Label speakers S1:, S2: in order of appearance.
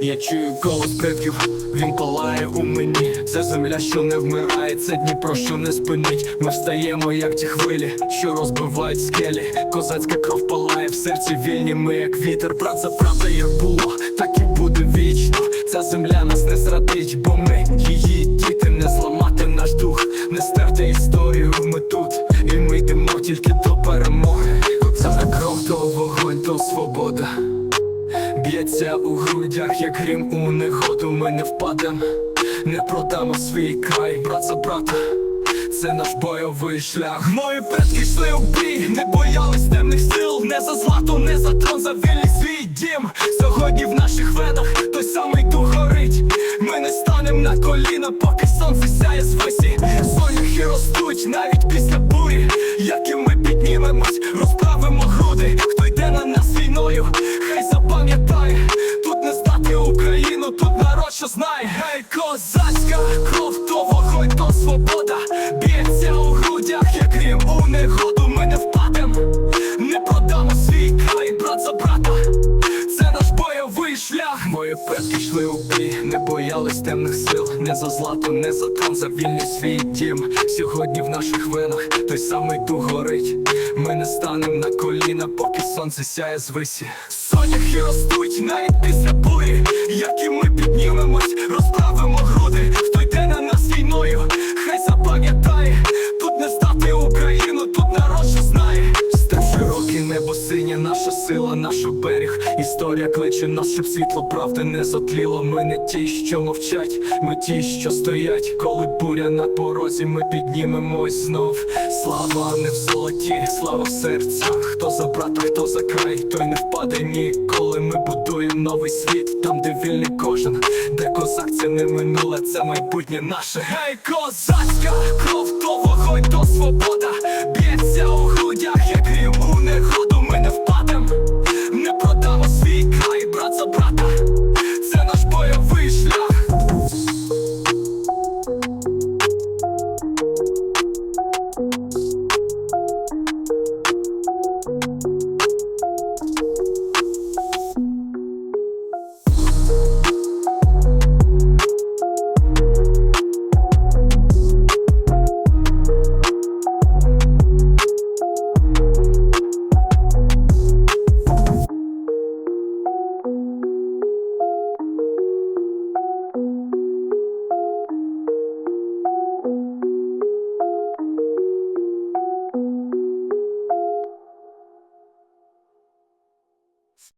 S1: Я чую голос предків, він палає у мені. Це земля, що не вмирає, це Дніпро, що не спинить. Ми встаємо, як ті хвилі, що розбивають скелі. Козацька кров палає в серці вільні. Ми як вітер, брат за правда, як було, так і буде вічно. Ця земля нас не зрадить, бо ми її діти не зламати наш дух, не стерти історію. Ми тут, і ми йдемо тільки до перемоги. Це кров, то вогонь, то свобода. Б'ється у грудях, як грім у негоду, ми не впадем, не продамо свій край, брат за брата. Це наш бойовий шлях. Мої предки йшли у бій, не боялись темних сил, не за злато, не за трон, за вільний свій дім. Сьогодні в наших венах той самий дух горить. Ми не станем на коліна, поки сонце сяє з висі. Соняхи ростуть навіть що знає. Гей, козацька кров, то вогонь, то свобода. Б'ється у грудях, як грім у негоду. Мої предки йшли у бій, не боялись темних сил, не за злато, не за трон, за вільний свій дім. Сьогодні в наших винах той самий дух горить. Ми не станем на коліна, поки сонце сяє з висі. Соняхи ростуть навіть після бурі. Як і ми піднімемось, розправимо Історія кличе нас, щоб світло правди не затліло. Ми не ті, що мовчать, ми ті, що стоять. Коли буря на порозі, ми піднімемось знов. Слава не в золоті, слава в серцях. Хто за брата, хто за край, той не впаде ніколи. Ми будуємо новий світ, там, де вільний кожен, де козак це не минуле, це майбутнє наше. Гей, козацька кров, то вогонь, то свобода. Б'ється у грудях